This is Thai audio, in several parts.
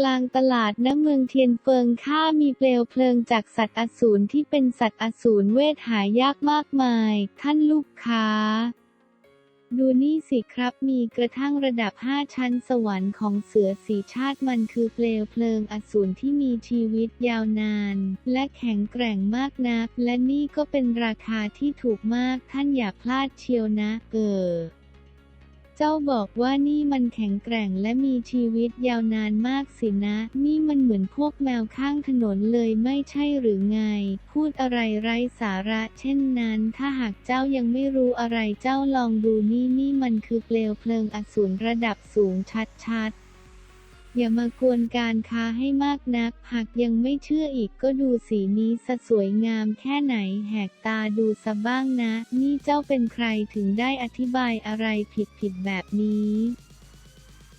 กลางตลาดณเมืองเทียนเฟิงข้ามีเปลวเพลิงจากสัตว์อสูรที่เป็นสัตว์อสูรเวทหายากมากมาย ท่านลูกค้า ดูนี่สิครับมีกระทั่งระดับ 5 ชั้นสวรรค์ของเสือสีชาติมันคือเปลวเพลิงอสูรที่มีชีวิตยาวนาน และแข็งแกร่งมากนัก และนี่ก็เป็นราคาที่ถูกมากท่านอย่าพลาดเชียวนะ เออ เจ้าบอกว่านี่มันแข็งแกร่งและมีชีวิตยาวนานมากสินะ นี่มันเหมือนพวกแมวข้างถนนเลยไม่ใช่หรือไง พูดอะไรไร้สาระ เช่นนั้น ถ้าหากเจ้ายังไม่รู้อะไรเจ้าลองดูนี่นี่มันคือเปลวเพลิงอสูรระดับสูงชัดๆ อย่ามากวนการค้าให้มากนัก หากยังไม่เชื่ออีกก็ดูสีนี้สสวยงามแค่ไหนแหกตาดูซะบ้างนะ นี่เจ้าเป็นใครถึงได้อธิบายอะไรผิดๆแบบนี้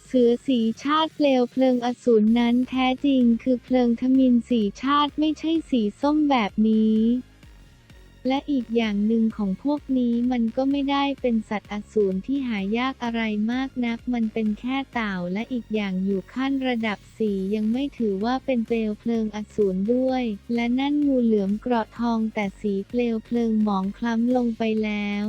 เสือสีชาติเปลวเพลิงอสูรนั้นแท้จริงคือเพลิงทมินสีชาติไม่ใช่สีส้มแบบนี้ และอีกอย่างหนึ่งของพวกนี้มันก็ไม่ได้เป็นสัตว์อสูรที่หายากอะไรมากนัก มันเป็นแค่เต่าและอีกอย่างอยู่ขั้นระดับสียังไม่ถือว่าเป็นเปลวเพลิงอสูรด้วย และนั่นงูเหลือมเกราะทองแต่สีเปลวเพลิงหมองคล้ำลงไปแล้ว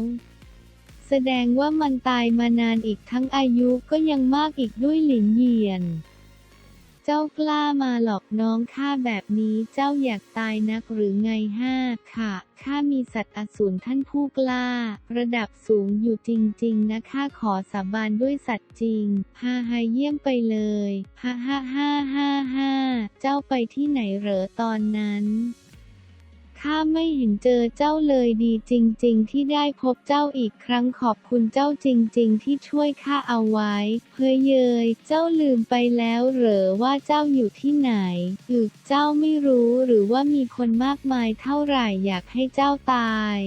แสดงว่ามันตายมานานอีกทั้งอายุก็ยังมากอีกด้วยหลินเหยียน เจ้ากล้ามาหลอกน้องข้าแบบนี้เจ้าอยากตายนักหรือไงห้าค่ะข้ามีสัตว์อสูรท่านผู้กล้า ระดับสูงอยู่จริงๆนะข้าขอสาบานด้วยสัตว์จริงฮ่าฮ่าเยี่ยมไปเลยฮ่าฮ่าฮ่าฮ่าฮ่าเจ้าไปที่ไหนเหรอตอนนั้น ข้าไม่เห็นเจอเจ้าเลยดีจริง ๆ ที่ได้พบเจ้าอีกครั้งขอบคุณเจ้าจริง ๆ ที่ช่วยข้าเอาไว้ เพยเยย เจ้าลืมไปแล้วเหรอว่าเจ้าอยู่ที่ไหนอึกเจ้าไม่รู้หรือว่ามีคนมากมายเท่าไหร่อยากให้เจ้าตาย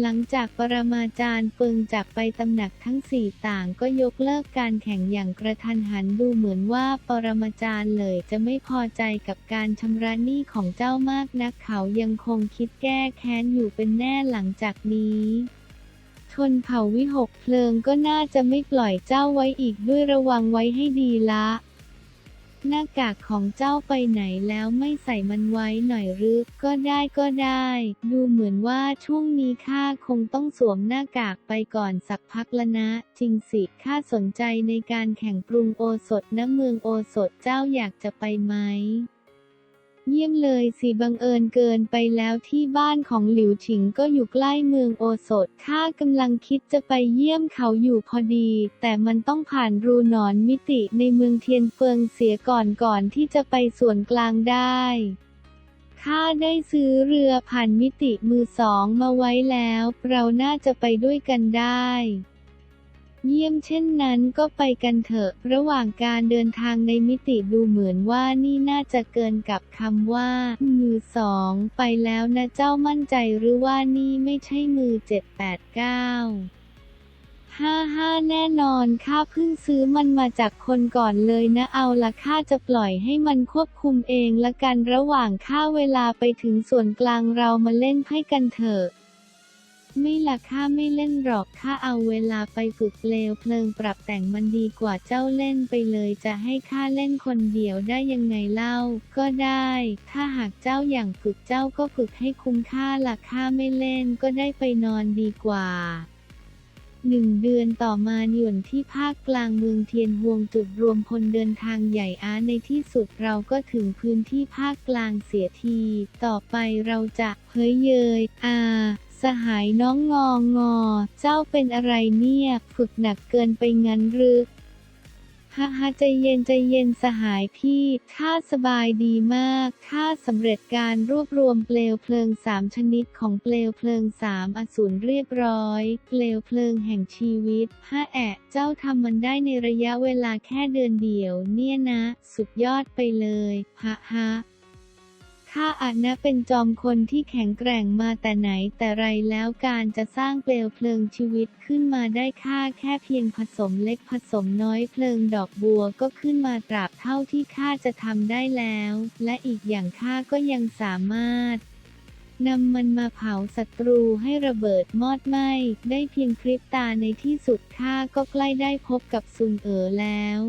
หลังจากปรมาจารย์เปิงจากไปตำหนักทั้งสี่ต่างก็ยกเลิกการแข่งอย่างกระทันหันดูเหมือนว่าปรมาจารย์เลยจะไม่พอใจกับการชำระหนี้ของเจ้ามากนักเขายังคงคิดแก้แค้นอยู่เป็นแน่หลังจากนี้ชนเผ่าวิหกเพลิงก็น่าจะไม่ปล่อยเจ้าไว้อีกด้วยระวังไว้ให้ดีละ หน้ากากของเจ้าไปไหนแล้วไม่ใส่มันไว้หน่อยหรือก็ได้ก็ได้ ดูเหมือนว่าช่วงนี้ข้าคงต้องสวมหน้ากากไปก่อนสักพักละนะ จริงสิข้าสนใจในการแข่งปรุงโอสถณเมืองโอสถเจ้าอยากจะไปไหม ยี่ยมเลยสิบังเอิญเกินไปแล้วที่บ้านของหลิวฉิงก็อยู่ใกล้เมืองโอสถข้ากำลังคิดจะไปเยี่ยมเขาอยู่พอดี แต่มันต้องผ่านรูหนอนมิติในเมืองเทียนเฟิงเสียก่อนก่อนที่จะไปส่วนกลางได้ข้าได้ซื้อเรือผ่านมิติมือสองมาไว้แล้ว เราน่าจะไปด้วยกันได้ เยี่ยมเช่นนั้นก็ไปกันเถอะ ระหว่างการเดินทางในมิติดูเหมือนว่านี่น่าจะเกินกับคำว่า มือสองไปแล้วนะเจ้ามั่นใจหรือว่านี่ไม่ใช่มือเจ็ดแปดเก้าห้าห้าแน่นอนข้าเพิ่งซื้อมันมาจากคนก่อนเลยนะเอาละข้าจะปล่อยให้มันควบคุมเองละกันระหว่างข้าเวลาไปถึงส่วนกลางเรามาเล่นไพ่กันเถอะ ไม่ละข้าไม่เล่นหรอกข้าเอาเวลาไปฝึกเปลวเพลิงปรับแต่งมันดีกว่าเจ้าเล่นไปเลยจะให้ข้าเล่นคนเดียวได้ยังไงเล่า ก็ได้ ถ้าหากเจ้าอย่างฝึกเจ้าก็ฝึกให้คุ้มค่าละข้าไม่เล่นก็ได้ไปนอนดีกว่าหนึ่งเดือนต่อมาหยวนที่ภาคกลางเมืองเทียนฮวงจุดรวมพลเดินทางใหญ่อาในที่สุดเราก็ถึงพื้นที่ภาคกลางเสียที ต่อไปเราจะเฮ้ยเยยอา สหายน้องงองงอ เจ้าเป็นอะไรเนี่ย ฝึกหนักเกินไปงั้นหรือฮ่าฮ่าใจเย็นใจเย็นสหายพี่ข้าสบายดีมากข้าสำเร็จการรวบรวมเปลวเพลิงสามชนิดของเปลวเพลิงสามอสูรเรียบร้อย เปลวเพลิงแห่งชีวิตฮ่าแอะเจ้าทำมันได้ในระยะเวลาแค่เดือนเดียวเนี่ยนะ สุดยอดไปเลยฮ่าฮ่า ข้าอาจนะเป็นจอมคนที่แข็งแกร่งมาแต่ไหนแต่ไรแล้วการจะสร้างเปลวเพลิงชีวิตขึ้นมาได้ค่าแค่เพียงผสมเล็กผสมน้อยเพลิงดอกบัวก็ขึ้นมาตราบเท่าที่ข้าจะทำได้แล้ว และอีกอย่างข้าก็ยังสามารถนำมันมาเผาศัตรูให้ระเบิดมอดไหม้ได้เพียงพริบตาในที่สุดข้าก็ใกล้ได้พบกับซุนเอ๋อแล้ว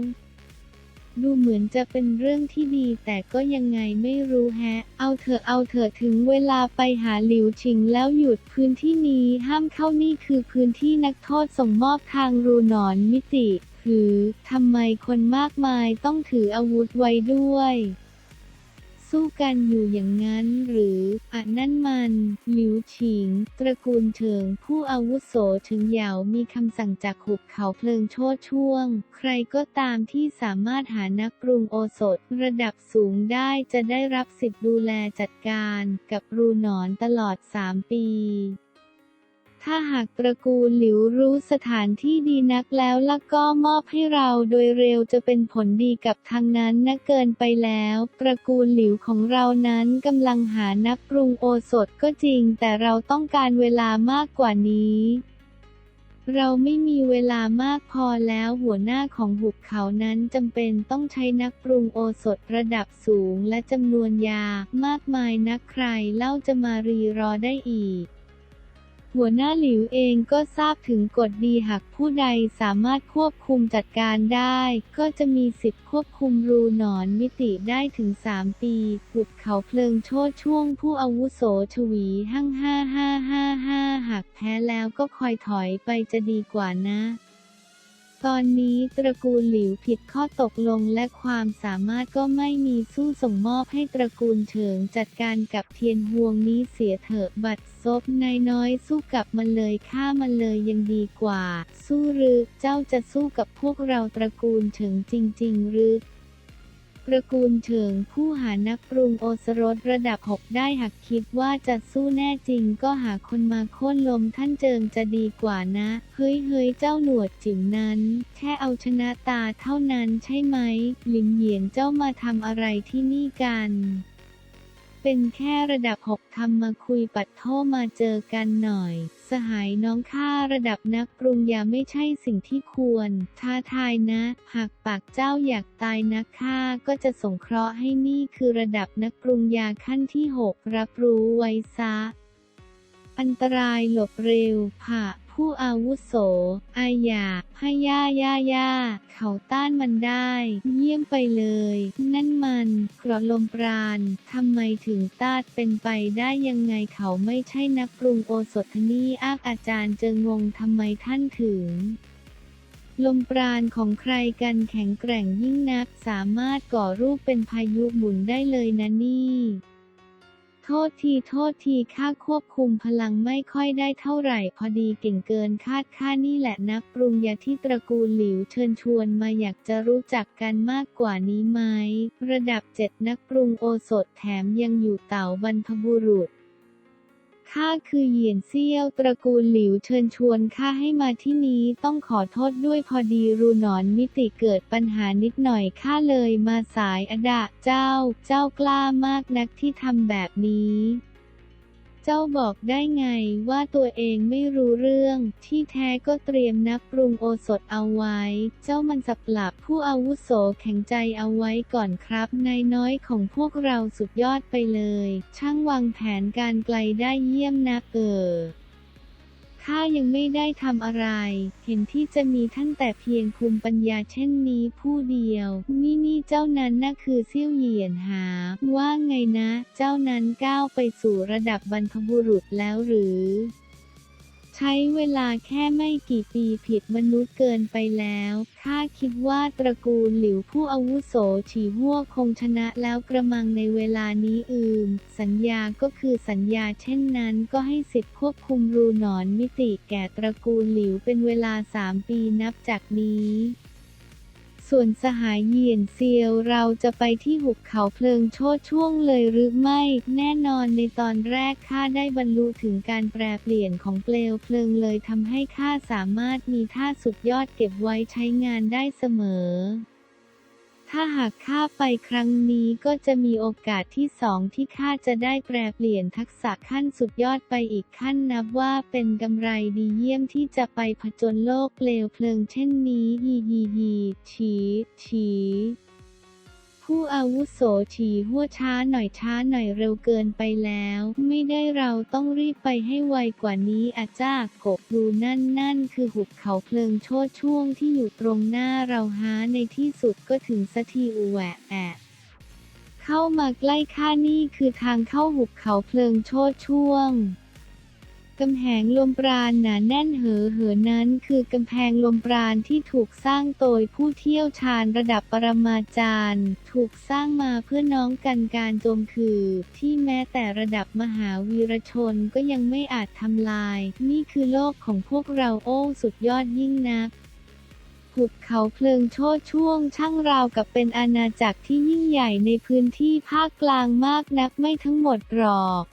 ดูเหมือนจะเป็นเรื่องที่ดีแต่ก็ยังไงไม่รู้แฮะ เอาเถอะเอาเถอะถึงเวลาไปหาหลิวชิงแล้วหยุดพื้นที่นี้ห้ามเข้านี่คือพื้นที่นักโทษส่งมอบทางรูหนอนมิติ หรือทำไมคนมากมายต้องถืออาวุธไว้ด้วย สู้กันอยู่อย่างนั้นหรืออะนั่นมันหลิวฉิง ตระกูลเฉิง ผู้อาวุโสถึงเหยามีคำสั่งจากหุบเขาเพลิงโชดช่วง ใครก็ตามที่สามารถหานักปรุงโอสถระดับสูงได้จะได้รับสิทธิ์ดูแลจัดการ กับรูหนอนตลอด 3 ปี ถ้าหากตระกูลหลิวรู้สถานที่ดีนักแล้วละก็มอบให้เราโดยเร็วจะเป็นผลดีกับทางนั้นนะเกินไปแล้ว ตระกูลหลิวของเรานั้นกำลังหานักปรุงโอสถก็จริง แต่เราต้องการเวลามากกว่านี้เราไม่มีเวลามากพอแล้วหัวหน้าของหุบเขานั้นจำเป็นต้องใช้นักปรุงโอสถระดับสูงและจำนวนยามากมายนักใครเล่าจะมารีรอได้อีก หัวหน้าหลิวเองก็ทราบถึงกฎดีหากผู้ใดสามารถควบคุมจัดการได้ ก็จะมีสิทธิ์ควบคุมรูหนอนมิติได้ถึง 3 ปีหุกเขาเพลิงโชดช่วงผู้อาวุโสชวีหั่งห้าห้าห้าห้าหากแพ้แล้วก็คอยถอยไปจะดีกว่านะ ตอนนี้ตระกูลหลิวผิดข้อตกลงและความสามารถก็ไม่มีสู้ส่งมอบให้ตระกูลเฉิงจัดการกับเทียนห่วงนี้เสียเถอะบัดซบนายน้อยสู้กับมันเลยฆ่ามันเลยยังดีกว่า สู้หรือเจ้าจะสู้กับพวกเราตระกูลเฉิงจริง ๆ หรือ ระกูลเฉิงผู้หานักปรุงโอสรสระดับ 6 ได้หากคิดว่าจะสู้แน่จริงก็หาคนมาโค่นลมท่านเจิงจะดีกว่านะ เฮ้ยเฮ้ยเจ้าหนวดจิ๋วนั้น แค่เอาชนะตาเท่านั้นใช่ไหม หลินเหยียนเจ้ามาทำอะไรที่นี่กันเป็นแค่ระดับ6ทำมาคุยปัดโทมาเจอกันหน่อย สหายน้องข้าระดับนักปรุงยาไม่ใช่สิ่งที่ควร ท้าทายนะ หากปากเจ้าอยากตายนะข้าก็จะสงเคราะห์ให้นี่คือระดับนักปรุงยาขั้นที่ 6 รับรู้ไว้ซะ อันตรายหลบเร็วผ่า ผู้อาวุโส อายาพย่าย่าย่าเขาต้านมันได้ เยี่ยมไปเลย นั่นมันกระลมปราณทำไมถึงต้านเป็นไปได้ยังไงเขาไม่ใช่นักปรุงโอสถนี่อากอาจารย์เจงงทำไมท่านถึงลมปราณของใครกันแข็งแกร่งยิ่งนัก สามารถก่อรูปเป็นพายุหมุนได้เลยนะนี่ ษทีโทษทีข้าควบคุมพลังไม่ค่อยได้เท่าไหร่ พอดีเก่งเกินคาดข้านี่แหละนักปรุงยาที่ตระกูลหลิวเชิญชวนมาอยากจะรู้จักกันมากกว่านี้ไหมระดับเจ็ดนักปรุงโอสถแถมยังอยู่เต่าบรรพบุรุษ ข้าคือเหยียนเซี่ยวตระกูลหลิวเชิญชวนข้าให้มาที่นี้ต้องขอโทษด้วยพอดีรูหนอนมิติเกิดปัญหานิดหน่อยข้าเลยมาสายอดะเจ้า เจ้ากล้ามากนักที่ทำแบบนี้ เจ้าบอกได้ไงว่าตัวเองไม่รู้เรื่อง ที่แท้ก็เตรียมนักปรุงโอสถเอาไว้ เจ้ามันสับหลับผู้อาวุโสแข็งใจเอาไว้ก่อนครับ นายน้อยของพวกเราสุดยอดไปเลย ช่างวางแผนการไกลได้เยี่ยมนักเออ ข้ายังไม่ได้ทำอะไร เห็นที่จะมีท่านแต่เพียงคุมปัญญาเช่นนี้ผู้เดียว นี่นี่เจ้านั้นน่ะคือเซี่ยวเหยียนหา ว่าไงนะ เจ้านั้นก้าวไปสู่ระดับบรรพบุรุษแล้วหรือ ช้เวลาแค่ไม่กี่ปีผิดมนุษย์เกินไปแล้วข้าคิดว่าตระกูลหลิวผู้อาวุโสฉีหัวคงชนะแล้วกระมังในเวลานี้อืม สัญญาก็คือสัญญาเช่นนั้นก็ให้สิทธิควบคุมรูหนอนมิติแก่ตระกูลหลิวเป็นเวลาสามปีนับจากนี้ ส่วนสหายเยียนเซียวเราจะไปที่หุบเขาเพลิงโชดช่วงเลยหรือไม่ แน่นอนในตอนแรกข้าได้บรรลุถึงการแปรเปลี่ยนของเปลวเพลิงเลยทำให้ข้าสามารถมีท่าสุดยอดเก็บไว้ใช้งานได้เสมอ ถ้าหากข้าไปครั้งนี้ก็จะมีโอกาสที่สองที่ข้าจะได้แปรเปลี่ยนทักษะขั้นสุดยอดไปอีกขั้นนับว่าเป็นกำไรดีเยี่ยมที่จะไปผจญโลกเปลวเพลิงเช่นนี้ฮีฮีฮีฉีฉี ผู้อาวุโสฉีหัวช้าหน่อยช้าหน่อยเร็วเกินไปแล้ว ไม่ได้เราต้องรีบไปให้ไวกว่านี้อาจ้ากบดูนั่นนั่นคือหุบเขาเพลิงโชดช่วงที่อยู่ตรงหน้าเราฮาในที่สุดก็ถึงสักทีอูแหวะแอะเข้ามาใกล้ข้านี่คือทางเข้าหุบเขาเพลิงโชดช่วง กำแพงลมปราณหนาแน่นเหอเหอนั้น คือกำแพงลมปราณที่ถูกสร้างโดยผู้เที่ยวชาญระดับปรมาจารย์ ถูกสร้างมาเพื่อน้องกันการโจมคือ ที่แม้แต่ระดับมหาวีรชนก็ยังไม่อาจทำลาย นี่คือโลกของพวกเราโอ้สุดยอดยิ่งนักหุบเขาเพลิงโชดช่วงช่างราวกับเป็นอาณาจักรที่ยิ่งใหญ่ในพื้นที่ภาคกลางมากนักไม่ทั้งหมดหรอก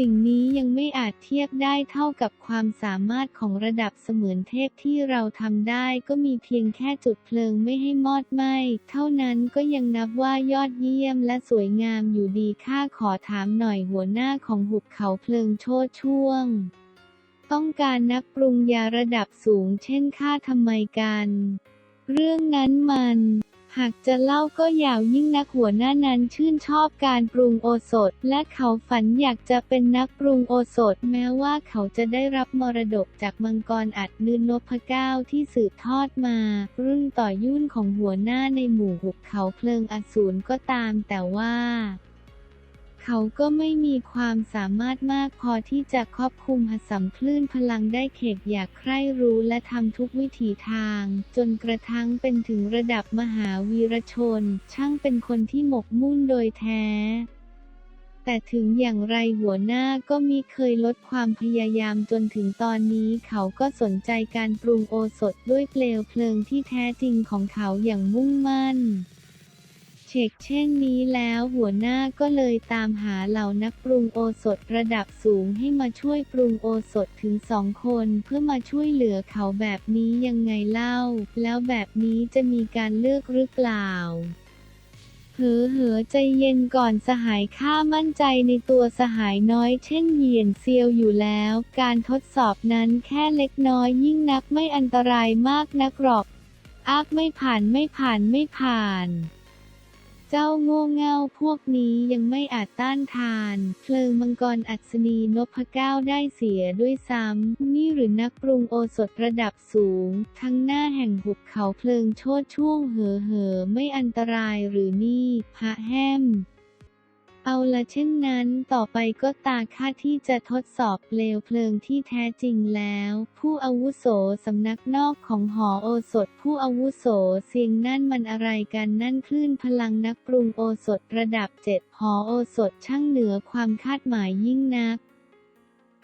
สิ่งนี้ยังไม่อาจเทียบได้เท่ากับความสามารถของระดับเสมือนเทพที่เราทำได้ก็มีเพียงแค่จุดเพลิงไม่ให้มอดไหม้เท่านั้นก็ยังนับว่ายอดเยี่ยมและสวยงามอยู่ดีข้าขอถามหน่อยหัวหน้าของหุบเขาเพลิงโชดช่วง ต้องการนักปรุงยาระดับสูงเช่นข้าทำไมกัน เรื่องนั้นมัน หากจะเล่าก็ยาวยิ่งนักหัวหน้านั้นชื่นชอบการปรุงโอสถ และเขาฝันอยากจะเป็นนักปรุงโอสถ แม้ว่าเขาจะได้รับมรดกจากมังกรอัดนืนนพเก้าที่สืบทอดมา รุ่นต่อยุ่นของหัวหน้าในหมู่หุบเขาเพลิงอสูรก็ตามแต่ว่า เขาก็ไม่มีความสามารถมากพอที่จะครอบคุมผสมคลื่นพลังได้เขกอยากใคร่รู้และทำทุกวิถีทาง จนกระทั่งเป็นถึงระดับมหาวีรชน ช่างเป็นคนที่หมกมุ่นโดยแท้แต่ถึงอย่างไรหัวหน้าก็มิเคยลดความพยายามจนถึงตอนนี้เขาก็สนใจการปรุงโอสถด้วยเปลวเพลิงที่แท้จริงของเขาอย่างมุ่งมั่น ชกเช่นนี้แล้วหัวหน้าก็เลยตามหาเหล่านักปรุงโอสถระดับสูงให้มาช่วยปรุงโอสถถึงสองคนเพื่อมาช่วยเหลือเขาแบบนี้ยังไงเล่า แล้วแบบนี้จะมีการเลือกหรือเปล่าเหอเหอใจเย็นก่อนสหายข้ามั่นใจในตัวสหายน้อยเช่นเหยียนเซียวอยู่แล้ว การทดสอบนั้นแค่เล็กน้อยยิ่งนักไม่อันตรายมากนักหรอกอากไม่ผ่านไม่ผ่านไม่ผ่าน เจ้าโง่เง่าพวกนี้ยังไม่อาจต้านทาน เพลิงมังกรอัศนีนพเก้าได้เสียด้วยซ้ำ นี่หรือนักปรุงโอสถระดับสูง ทั้งหน้าแห่งหุบเขาเพลิงโชดช่วงเหอเหอไม่อันตรายหรือนี่พระแฮม เอาละเช่นนั้นต่อไปก็ตาค่าที่จะทดสอบเปลวเพลิงที่แท้จริงแล้ว ผู้อาวุโสสำนักนอกของหอโอสถ ผู้อาวุโสเสียงนั่นมันอะไรกันนั่นคลื่นพลังนักปรุงโอสถระดับเจ็ดหอโอสถช่างเหนือความคาดหมายยิ่งนัก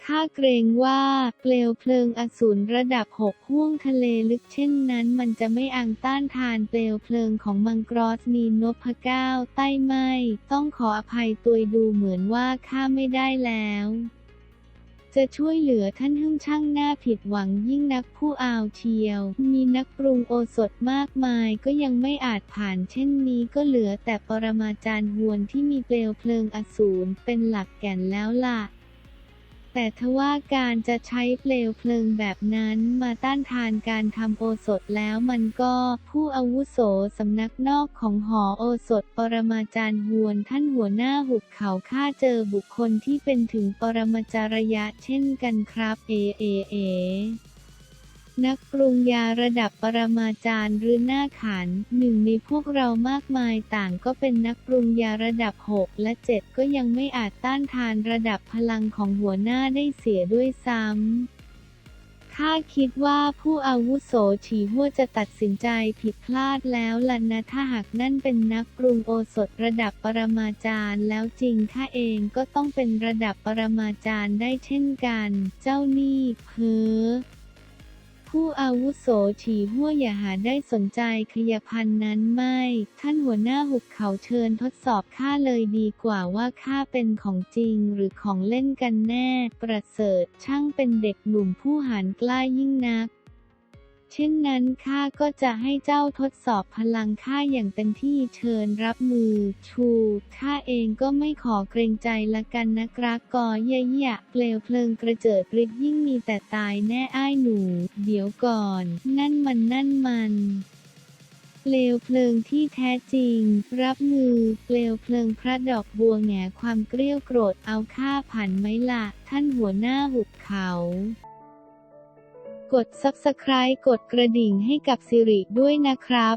ข้าเกรงว่าเปลวเพลิงอสูรระดับหกห้วงทะเลลึกเช่นนั้น มันจะไม่อังต้านทานเปลวเพลิงของมังกรสนีนพเก้าใต้ไหมต้องขออภัยตัวดูเหมือนว่าข้าไม่ได้แล้วจะช่วยเหลือท่านหึ่งช่างหน้าผิดหวังยิ่งนักผู้อาวเชียว มีนักปรุงโอสถมากมายก็ยังไม่อาจผ่านเช่นนี้ก็เหลือแต่ปรมาจารย์ฮวนที่มีเปลวเพลิงอสูรเป็นหลักแก่นแล้วล่ะ แต่ทว่าการจะใช้เปลวเพลิงแบบนั้นมาต้านทานการทำโอสถแล้วมันก็ผู้อาวุโสสำนักนอกของหอโอสถ ปรมาจารย์ฮวนท่านหัวหน้าหุบเขาข้าเจอบุคคลที่เป็นถึงปรมาจารยะเช่นกันครับ เอเอเอ นักปรุงยาระดับปรมาจารย์หรือหน้าขันหนึ่งในพวกเรามากมายต่างก็เป็นนักปรุงยาระดับ 6 และ 7 ก็ยังไม่อาจต้านทานระดับพลังของหัวหน้าได้เสียด้วยซ้ำข้าคิดว่าผู้อาวุโสฉีหัวจะตัดสินใจผิดพลาดแล้วล่ะนะถ้าหากนั่นเป็นนักปรุงโอสถระดับปรมาจารย์แล้วจริงข้าเองก็ต้องเป็นระดับปรมาจารย์ได้เช่นกัน เจ้านี่เพ้อ ผู้อาวุโสฉีหัวอย่าหาได้สนใจขยพันนั้นไม่ ท่านหัวหน้าหุบเขาเชิญทดสอบข้าเลยดีกว่าว่าข้าเป็นของจริงหรือของเล่นกันแน่ ประเสริฐช่างเป็นเด็กหนุ่มผู้หานกล้ายิ่งนัก เช่นนั้นข้าก็จะให้เจ้าทดสอบพลังข้าอย่างเต็มที่เชิญรับมือ ชูข้าเองก็ไม่ขอเกรงใจละกันนะกรากกอเยี่ยะเปลวเพลิงกระเจิดริบยิ่งมีแต่ตายแน่อ้ายหนู เดี๋ยวก่อน นั่นมันนั่นมันเปลวเพลิงที่แท้จริง รับมือ เปลวเพลิงพระดอกบัวแง่ความเกลี้ยวโกรธเอาค่าผ่านไหมละ่ะ ท่านหัวหน้าหุบเขา กด subscribe กดกระดิ่งให้กับสิริด้วยนะครับ